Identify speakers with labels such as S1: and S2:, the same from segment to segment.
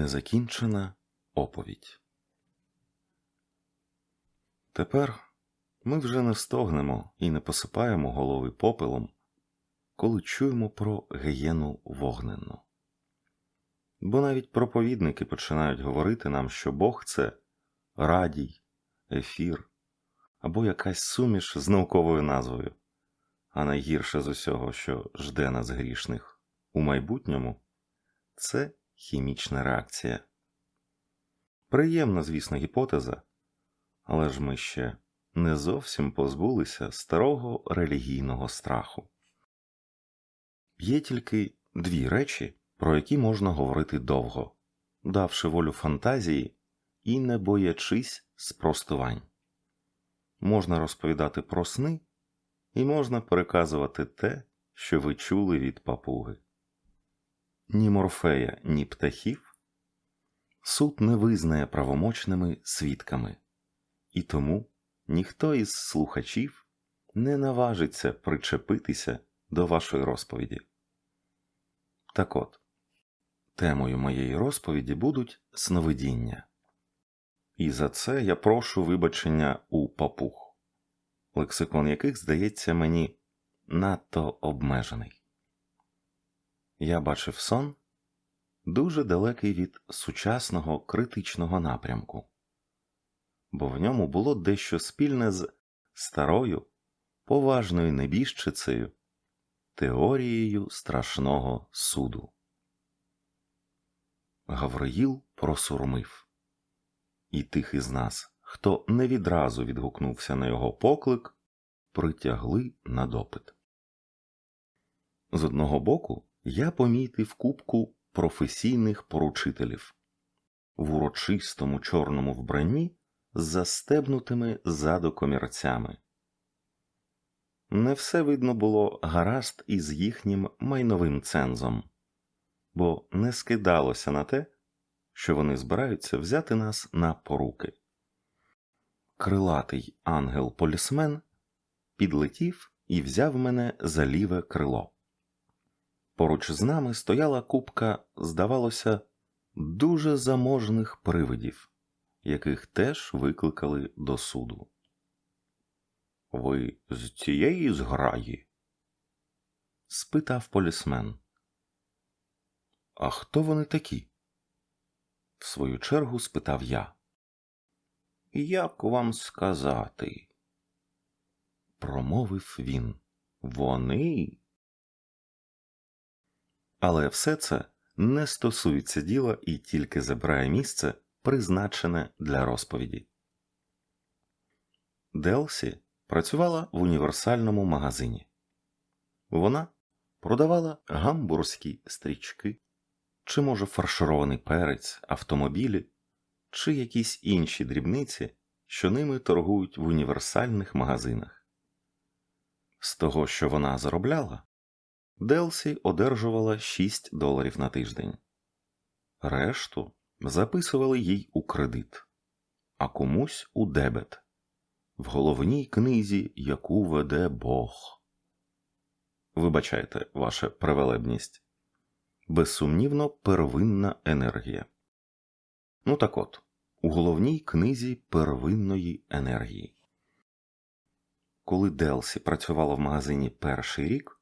S1: Незакінчена оповідь. Тепер ми вже не стогнемо і не посипаємо голови попелом, коли чуємо про гієну вогненну. Бо навіть проповідники починають говорити нам, що Бог це радій, ефір або якась суміш з науковою назвою, а найгірше з усього, що жде нас грішних у майбутньому, це хімічна реакція. Приємна, звісно, гіпотеза, але ж ми ще не зовсім позбулися старого релігійного страху. Є тільки дві речі, про які можна говорити довго, давши волю фантазії і не боячись спростувань. Можна розповідати про сни, і можна переказувати те, що ви чули від папуги. Ні морфея, ні птахів суд не визнає правомочними свідками, і тому ніхто із слухачів не наважиться причепитися до вашої розповіді. Так от, темою моєї розповіді будуть сновидіння. І за це я прошу вибачення у папуг, лексикон яких здається мені надто обмежений. Я бачив сон дуже далекий від сучасного критичного напрямку, бо в ньому було дещо спільне з старою, поважною небіжчицею, теорією страшного суду. Гавриїл просурмив, і тих із нас, хто не відразу відгукнувся на його поклик, притягли на допит. З одного боку я помітив кубку професійних поручителів в урочистому чорному вбранні з застебнутими ззаду комірцями. Не все видно було гаразд із їхнім майновим цензом, бо не скидалося на те, що вони збираються взяти нас на поруки. Крилатий ангел-полісмен підлетів і взяв мене за ліве крило. Поруч з нами стояла купка, здавалося, дуже заможних привидів, яких теж викликали до суду. Ви з цієї зграї? спитав полісмен. А хто вони такі? В свою чергу спитав я. Як вам сказати? промовив він. Вони. Але все це не стосується діла і тільки забирає місце, призначене для розповіді. Делсі працювала в універсальному магазині. Вона продавала гамбурзькі стрічки, чи, може, фарширований перець, автомобілі, чи якісь інші дрібниці, що ними торгують в універсальних магазинах. З того, що вона заробляла, Делсі одержувала 6 доларів на тиждень. Решту записували їй у кредит, а комусь у дебет в головній книзі, яку веде Бог. Вибачайте, ваша превелебність. Безсумнівно первинна енергія. Ну так от, у головній книзі первинної енергії. Коли Делсі працювала в магазині перший рік,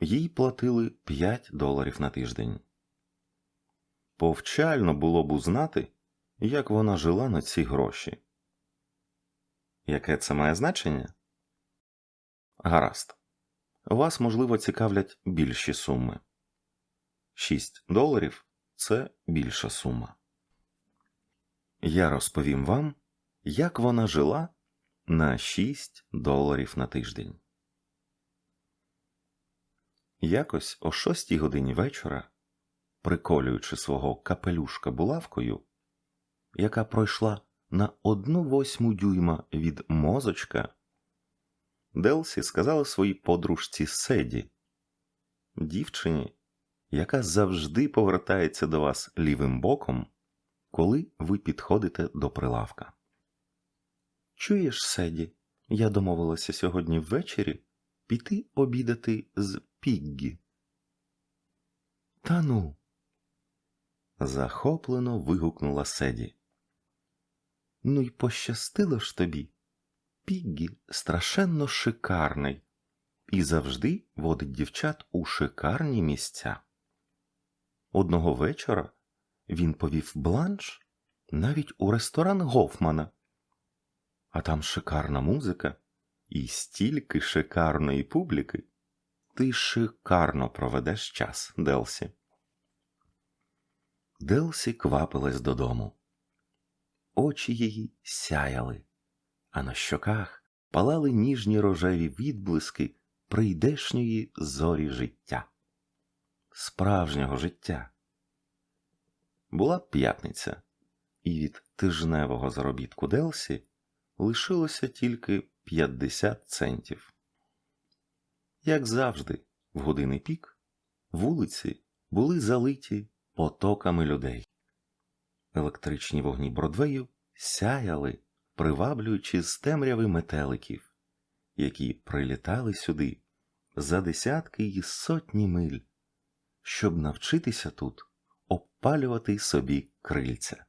S1: їй платили 5 доларів на тиждень. Повчально було б узнати, як вона жила на ці гроші. Яке це має значення? Гаразд. Вас, можливо, цікавлять більші суми. 6 доларів це більша сума. Я розповім вам, як вона жила на 6 доларів на тиждень. Якось о 6 годині вечора, приколюючи свого капелюшка булавкою, яка пройшла на одну восьму дюйма від мозочка, Делсі сказала своїй подружці Седі, дівчині, яка завжди повертається до вас лівим боком, коли ви підходите до прилавка. Чуєш, Седі, я домовилася сьогодні ввечері піти обідати з Піггі. Та ну. захоплено вигукнула Седі. Ну й пощастило ж тобі. Піггі страшенно шикарний і завжди водить дівчат у шикарні місця. Одного вечора він повів бланш навіть у ресторан Гофмана, а там шикарна музика і стільки шикарної публіки. Ти шикарно проведеш час, Делсі. Делсі квапилась додому. Очі її сяяли, а на щоках палали ніжні рожеві відблиски прийдешньої зорі життя, справжнього життя. Була п'ятниця, і від тижневого заробітку Делсі лишилося тільки 50 центів. Як завжди, в години пік, вулиці були залиті потоками людей. Електричні вогні Бродвею сяяли, приваблюючи з темряви метеликів, які прилітали сюди за десятки і сотні миль, щоб навчитися тут обпалювати собі крильця.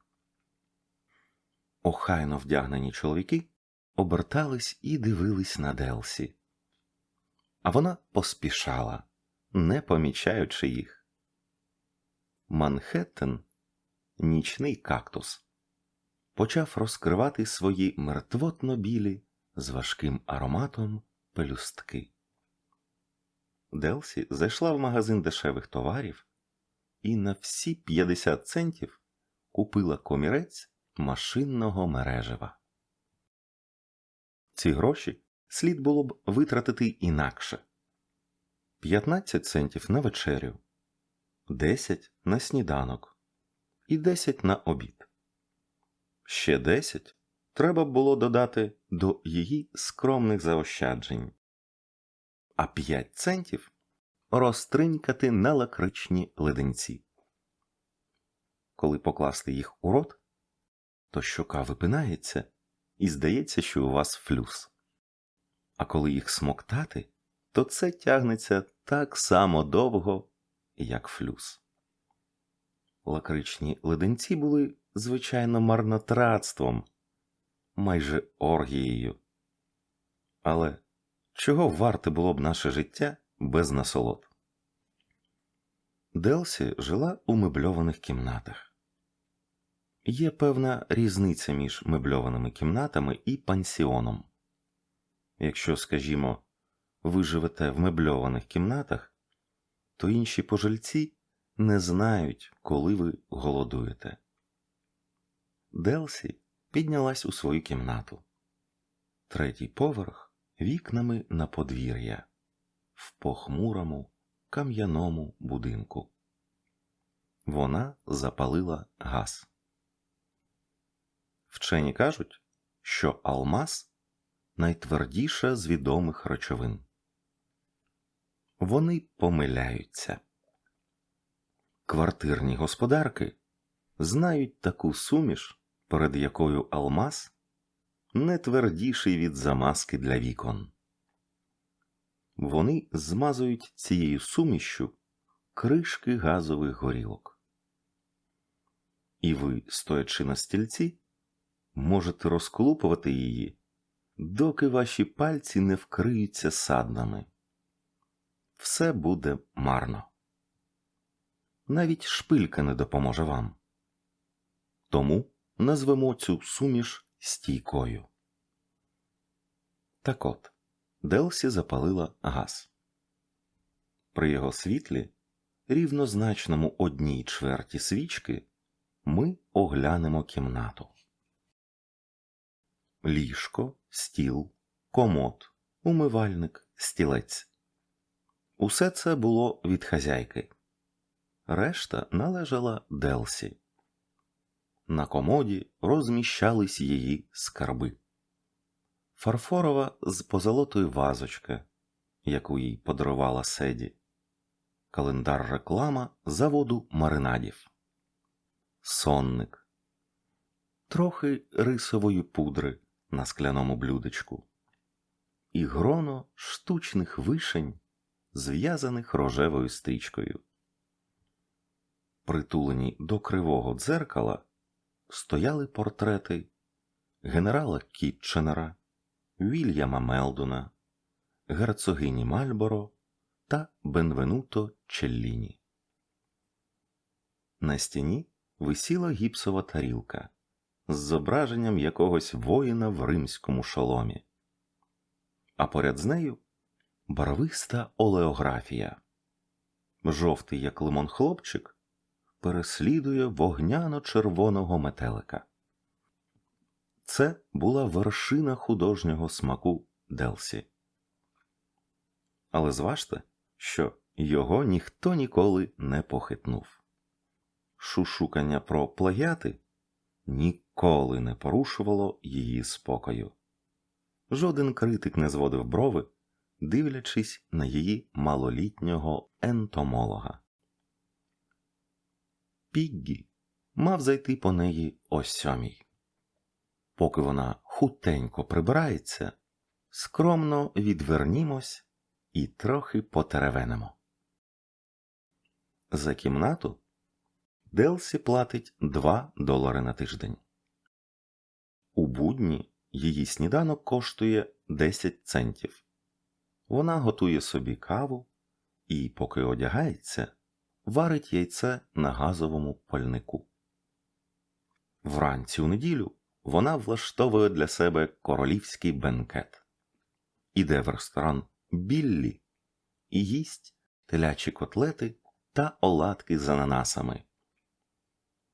S1: Охайно вдягнені чоловіки обертались і дивились на Делсі, а вона поспішала, не помічаючи їх. Манхеттен, нічний кактус, почав розкривати свої мертвотно білі з важким ароматом пелюстки. Делсі зайшла в магазин дешевих товарів і на всі 50 центів купила комірець машинного мережева. Ці гроші слід було б витратити інакше 15 центів на вечерю, 10 на сніданок і 10 на обід. Ще 10 треба було додати до її скромних заощаджень, а 5 центів розтринькати на лакричні леденці. Коли покласти їх у рот, то щока випинається і здається, що у вас флюс. А коли їх смоктати, то це тягнеться так само довго, як флюс. Лакричні леденці були, звичайно, марнотратством, майже оргією. Але чого варте було б наше життя без насолод? Делсі жила у мебльованих кімнатах. Є певна різниця між мебльованими кімнатами і пансіоном. Якщо, скажімо, ви живете в мебльованих кімнатах, то інші пожильці не знають, коли ви голодуєте. Делсі піднялась у свою кімнату. Третій поверх вікнами на подвір'я в похмурому кам'яному будинку. Вона запалила газ. Вчені кажуть, що алмаз найтвердіша з відомих речовин. Вони помиляються. Квартирні господарки знають таку суміш, перед якою алмаз не твердіший від замазки для вікон. Вони змазують цією сумішю кришки газових горілок. І ви, стоячи на стільці, можете розколупувати її, доки ваші пальці не вкриються саднами. Все буде марно. Навіть шпилька не допоможе вам. Тому назвемо цю суміш стійкою. Так от, Делсі запалила газ. При його світлі, рівнозначному одній чверті свічки, ми оглянемо кімнату ліжко, стіл, комод, умивальник, стілець. Усе це було від хазяйки. Решта належала Делсі. На комоді розміщались її скарби. Фарфорова з позолотою вазочка, яку їй подарувала Седі, календар реклама заводу маринадів, сонник, трохи рисової пудри на скляному блюдечку, і гроно штучних вишень, зв'язаних рожевою стрічкою. притулені до кривого дзеркала, стояли портрети генерала Кітченера, Вільяма Мелдона, герцогині Мальборо та Бенвенуто Челліні. На стіні висіла гіпсова тарілка з зображенням якогось воїна в римському шоломі, а поряд з нею барвиста олеографія. Жовтий, як лимон хлопчик, переслідує вогняно-червоного метелика. Це була вершина художнього смаку Делсі. Але зважте, що його ніхто ніколи не похитнув. Шушукання про плагіати ніколи не порушувало її спокою. Жоден критик не зводив брови, дивлячись на її малолітнього ентомолога. Піггі мав зайти по неї о сьомій. Поки вона хутенько прибирається, скромно відвернімось і трохи потеревенимо. За кімнату Делсі платить 2 долари на тиждень. У будні її сніданок коштує 10 центів. Вона готує собі каву і, поки одягається, варить яйце на газовому пальнику. Вранці у неділю вона влаштовує для себе королівський бенкет, іде в ресторан Біллі і їсть телячі котлети та оладки з ананасами.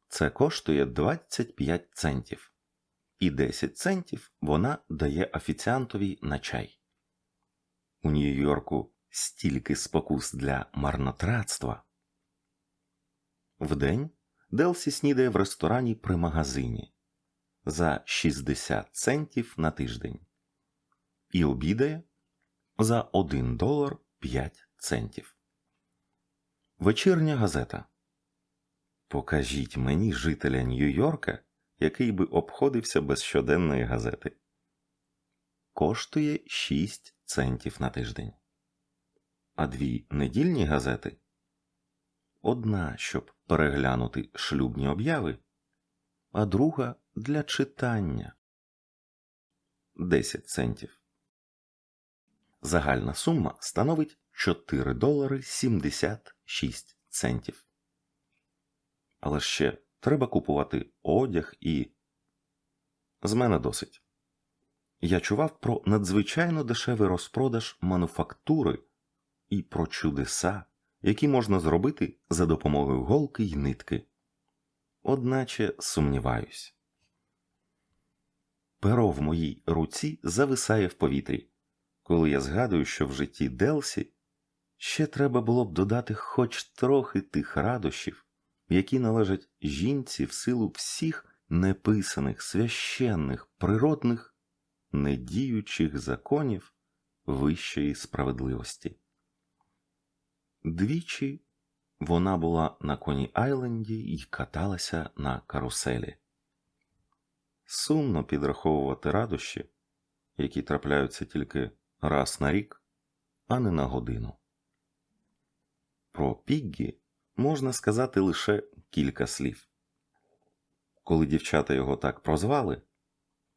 S1: Це коштує 25 центів, і 10 центів вона дає офіціантові на чай. У Нью-Йорку стільки спокус для марнотратства. Вдень Делсі снідає в ресторані при магазині за 60 центів на тиждень і обідає за 1 долар 5 центів. Вечірня газета. Покажіть мені жителя Нью-Йорка, який би обходився без щоденної газети. Коштує 6 центів на тиждень. А дві недільні газети одна, щоб переглянути шлюбні обяви, а друга для читання 10 центів. Загальна сума становить 4 долари 76 центів. Але ще треба купувати одяг і. З мене досить. Я чував про надзвичайно дешевий розпродаж мануфактури і про чудеса, які можна зробити за допомогою голки й нитки. Одначе сумніваюсь. Перо в моїй руці зависає в повітрі, коли я згадую, що в житті Делсі ще треба було б додати хоч трохи тих радощів, які належать жінці в силу всіх неписаних, священних, природних, недіючих законів вищої справедливості. Двічі вона була на коні Айленді і каталася на каруселі. Сумно підраховувати радощі, які трапляються тільки раз на рік, а не на годину. Про Піггі можна сказати лише кілька слів. Коли дівчата його так прозвали,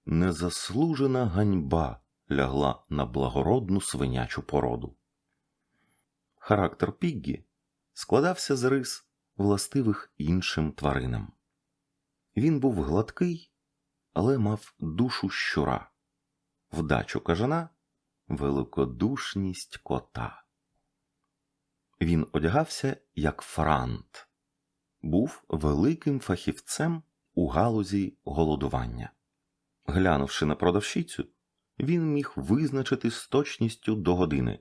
S1: незаслужена ганьба лягла на благородну свинячу породу. Характер Піггі складався з рис, властивих іншим тваринам. Він був гладкий, але мав душу щура, вдачу кажана, великодушність кота. Він одягався як франт, був великим фахівцем у галузі голодування. Глянувши на продавщицю, він міг визначити з точністю до години,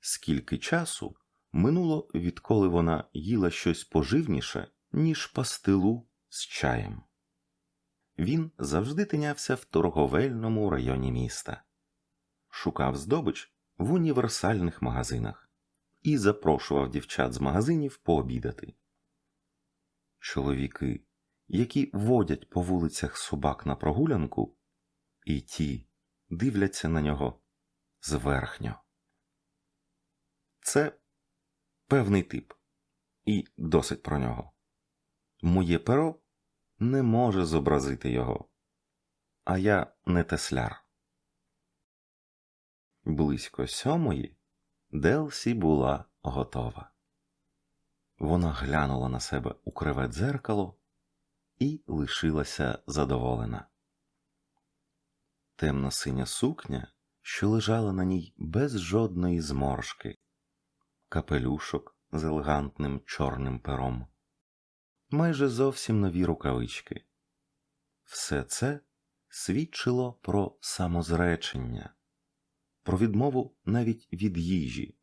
S1: скільки часу минуло, відколи вона їла щось поживніше, ніж пастилу з чаєм. Він завжди тинявся в торговельному районі міста, шукав здобич в універсальних магазинах і запрошував дівчат з магазинів пообідати. Чоловіки, які водять по вулицях собак на прогулянку, і ті дивляться на нього зверхньо. Це певний тип, і досить про нього. Моє перо не може зобразити його, а я не тесляр. Близько сьомої Делсі була готова. Вона глянула на себе у криве дзеркало і лишилася задоволена. Темно-синя сукня, що лежала на ній без жодної зморшки, капелюшок з елегантним чорним пером, майже зовсім нові рукавички. Все це свідчило про самозречення, про відмову навіть від їжі.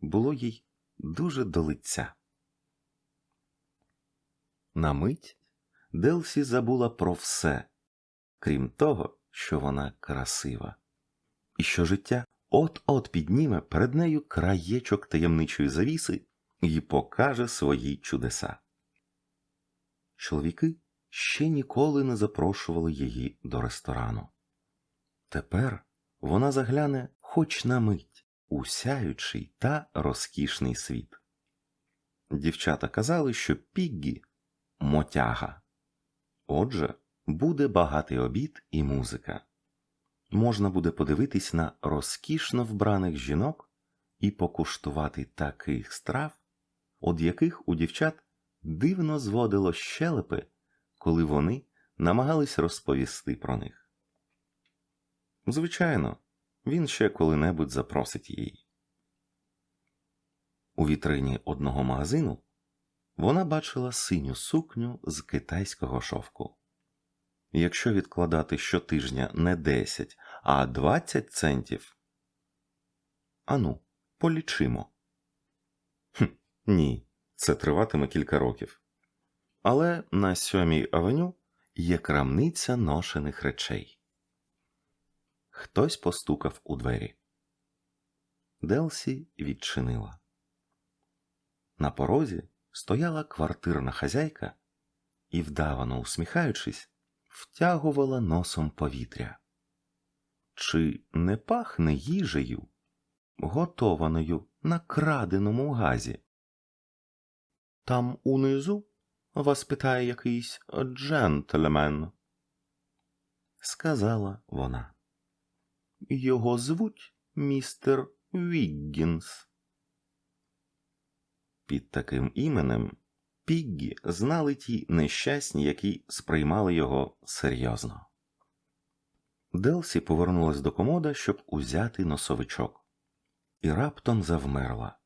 S1: Було їй дуже до лиця. На мить Делсі забула про все, крім того, що вона красива, і що життя от-от підніме перед нею краєчок таємничої завіси і покаже свої чудеса. Чоловіки ще ніколи не запрошували її до ресторану. Тепер вона загляне хоч на мить у сяючий та розкішний світ. Дівчата казали, що Піггі мотяга. Отже, буде багатий обід і музика. Можна буде подивитись на розкішно вбраних жінок і покуштувати таких страв, од яких у дівчат дивно зводило щелепи, коли вони намагались розповісти про них. Звичайно, він ще коли-небудь запросить її. У вітрині одного магазину вона бачила синю сукню з китайського шовку. Якщо відкладати щотижня не 10, а 20 центів. Ану, полічимо. Хм, ні, це триватиме кілька років. Але на сьомій авеню є крамниця ношених речей. Хтось постукав у двері. Делсі відчинила. На порозі стояла квартирна хазяйка і, вдавано усміхаючись, втягувала носом повітря. Чи не пахне їжею, готованою на краденому газі? Там унизу вас питає якийсь джентльмен, сказала вона. Його звуть містер Віггінс. Під таким іменем Піггі знали ті нещасні, які сприймали його серйозно. Делсі повернулась до комода, щоб узяти носовичок, і раптом завмерла,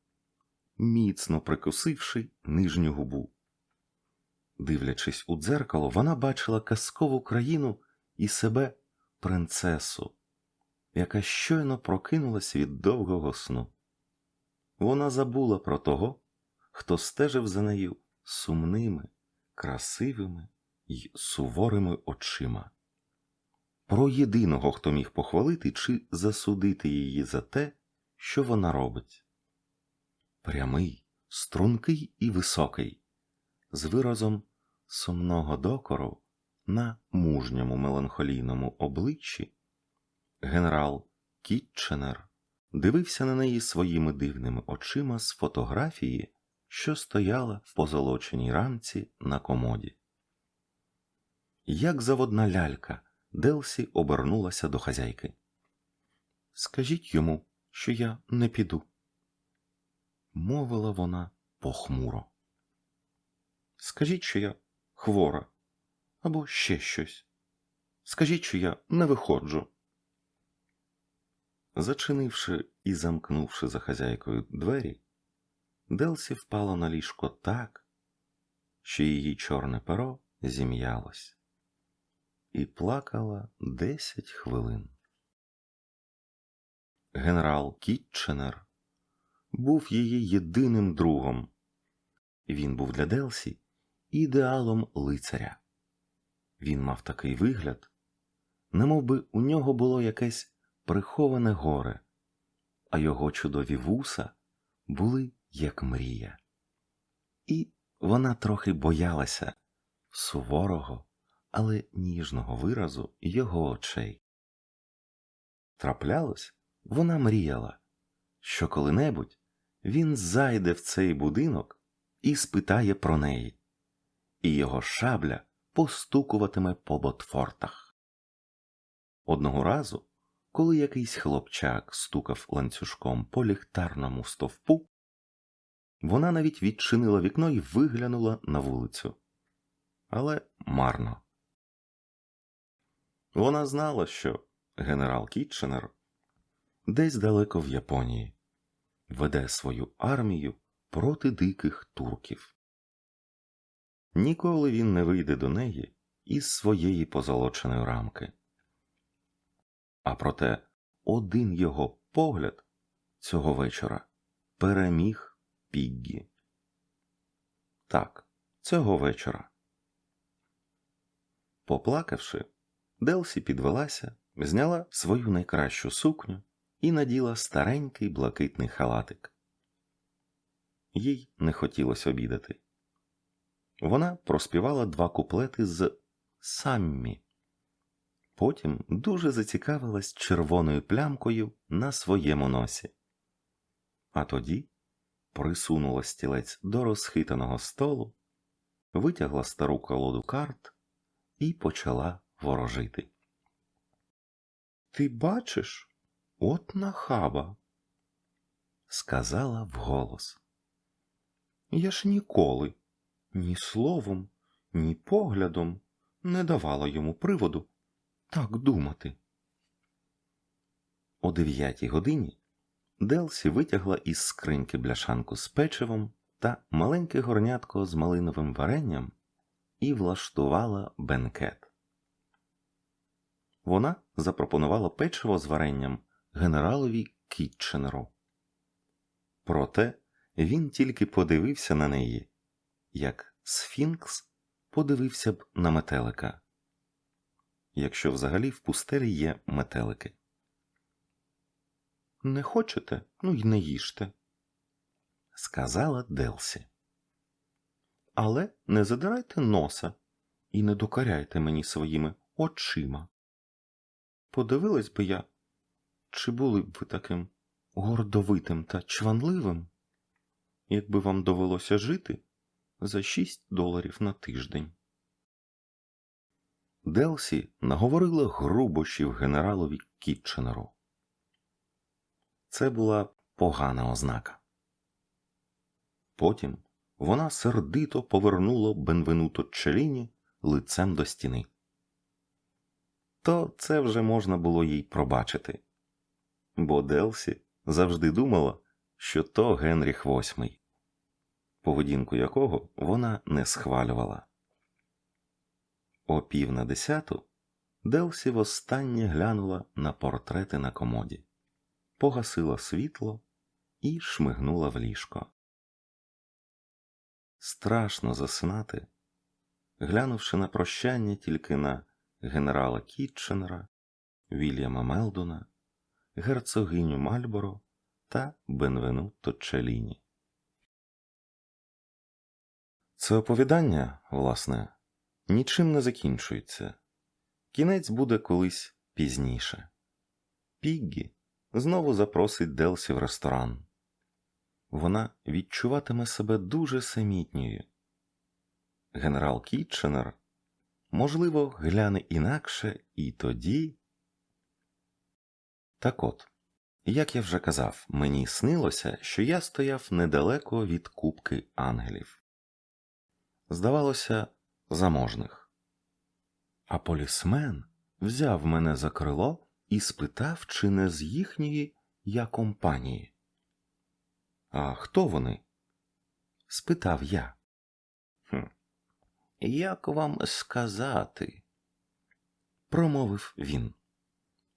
S1: міцно прикусивши нижню губу. Дивлячись у дзеркало, вона бачила казкову країну і себе принцесу, яка щойно прокинулась від довгого сну. Вона забула про того, хто стежив за нею сумними, красивими й суворими очима. Про єдиного, хто міг похвалити чи засудити її за те, що вона робить. Прямий, стрункий і високий, з виразом сумного докору на мужньому меланхолійному обличчі, генерал Кітченер дивився на неї своїми дивними очима з фотографії, що стояла в позолоченій рамці на комоді. Як заводна лялька, Делсі обернулася до хазяйки. Скажіть йому, що я не піду, мовила вона похмуро. Скажіть, що я хвора або ще щось. Скажіть, що я не виходжу. Зачинивши і замкнувши за хазяйкою двері, Делсі впала на ліжко так, що її чорне перо зім'ялось, і плакала десять хвилин. Генерал Кітченер був її єдиним другом. Він був для Делсі ідеалом лицаря. Він мав такий вигляд, немов би у нього було якесь приховане горе, а його чудові вуса були як мрія. І вона трохи боялася суворого, але ніжного виразу його очей. Траплялось, вона мріяла, що коли-небудь він зайде в цей будинок і спитає про неї, і його шабля постукуватиме по ботфортах. Одного разу, коли якийсь хлопчак стукав ланцюжком по ліхтарному стовпу, вона навіть відчинила вікно і виглянула на вулицю. Але марно. Вона знала, що генерал Кітченер десь далеко в Японії веде свою армію проти диких турків. Ніколи він не вийде до неї із своєї позолоченої рамки. А проте один його погляд цього вечора переміг Піггі. Так, цього вечора. Поплакавши, Делсі підвелася, зняла свою найкращу сукню і наділа старенький блакитний халатик. Їй не хотілося обідати. Вона проспівала два куплети з Саммі. Потім дуже зацікавилась червоною плямкою на своєму носі. А тоді присунула стілець до розхитаного столу, витягла стару колоду карт і почала ворожити. Ти бачиш, от нахаба, сказала вголос. Я ж ніколи ні словом, ні поглядом не давала йому приводу так думати. О дев'ятій годині Делсі витягла із скриньки бляшанку з печивом та маленьке горнятко з малиновим варенням і влаштувала бенкет. Вона запропонувала печиво з варенням генералові Кітченеру. Проте він тільки подивився на неї, як Сфінкс подивився б на метелика, якщо взагалі в пустелі є метелики. Не хочете, ну й не їжте, сказала Делсі. Але не задирайте носа і не докаряйте мені своїми очима. Подивилась би я, чи були б ви таким гордовитим та чванливим, якби вам довелося жити за 6 доларів на тиждень. Делсі наговорила грубощів генералові Кітченеру. Це була погана ознака. Потім вона сердито повернула Бенвенуто Челіні лицем до стіни. То це вже можна було їй пробачити, бо Делсі завжди думала, що то Генріх VIII, поведінку якого вона не схвалювала. О пів на десяту Делсі востаннє глянула на портрети на комоді погасила світло і шмигнула в ліжко. Страшно засинати, глянувши на прощання тільки на генерала Кітченера, Вільяма Мелдона, герцогиню Мальборо та Бенвенуто Челіні. Це оповідання, власне, нічим не закінчується. Кінець буде колись пізніше. Піггі знову запросить Делсі в ресторан. Вона відчуватиме себе дуже самітньою. Генерал Кітченер, можливо, гляне інакше і тоді. Так от, як я вже казав, мені снилося, що я стояв недалеко від кубки ангелів. Здавалося, заможних. А полісмен взяв мене за крило і спитав, чи не з їхньої я компанії. А хто вони? спитав я. «Хм, Як вам сказати? промовив він.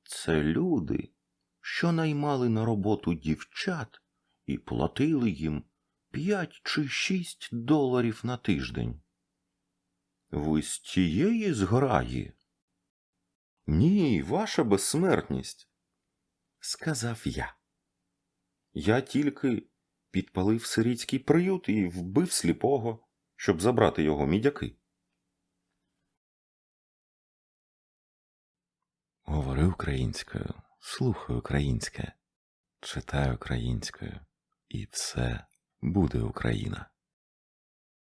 S1: Це люди, що наймали на роботу дівчат і платили їм п'ять чи шість доларів на тиждень. Ви з тієї зграї? Ні, ваша безсмертність, сказав я. Я тільки підпалив сирійський приют і вбив сліпого, щоб забрати його мідяки. Говори українською, слухай українське, читай українською, і все буде Україна.